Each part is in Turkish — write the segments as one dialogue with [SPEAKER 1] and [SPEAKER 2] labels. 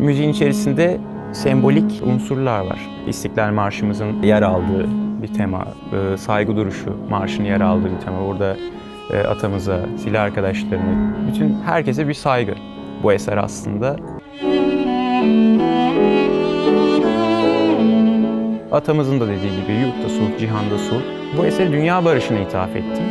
[SPEAKER 1] Müziğin içerisinde sembolik unsurlar var. İstiklal Marşımızın yer aldığı bir tema, e, saygı duruşu marşının yer aldığı bir tema. Orada e, atamıza, silah arkadaşlarına, bütün herkese bir saygı bu eser aslında. Atamızın da dediği gibi yurtta sulh, cihanda sulh. Bu eseri dünya barışına ithaf ettim.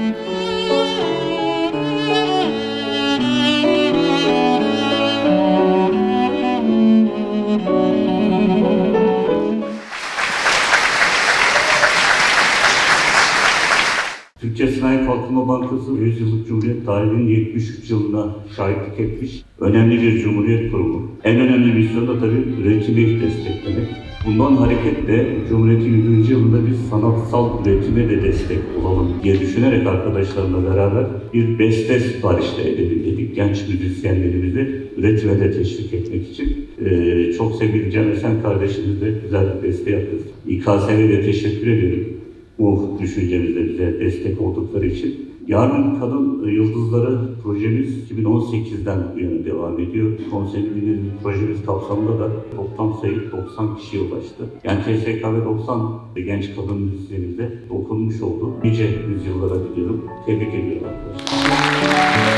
[SPEAKER 2] Türkçe Sanayi Kalkınma Bankası 100 yıllık Cumhuriyet tarihinin 73 yılına şahitlik etmiş önemli bir cumhuriyet kurumu. En önemli misyonu da tabii üretimi desteklemek. Bundan hareketle Cumhuriyet'in 100. yılında biz sanatsal üretime de destek olalım diye düşünerek arkadaşlarımla beraber bir beste siparişte edelim dedik. Genç müzisyenlerimizi üretime de teşvik etmek için. Ee, çok sevgili Can Esen kardeşimizle güzel bir beste yaptık. İKSV'ye de teşekkür ediyorum bu düşüncemizde bize destek oldukları için. Yarın Kadın Yıldızları projemiz 2018'den bu yana devam ediyor. Konserimiz projemiz kapsamında da toplam sayı 90 kişiye ulaştı. Yani TSKV 90 genç kadın müzisyenimize dokunmuş oldu. Nice yüzyıllara diliyorum. Tebrik ediyorum arkadaşlar.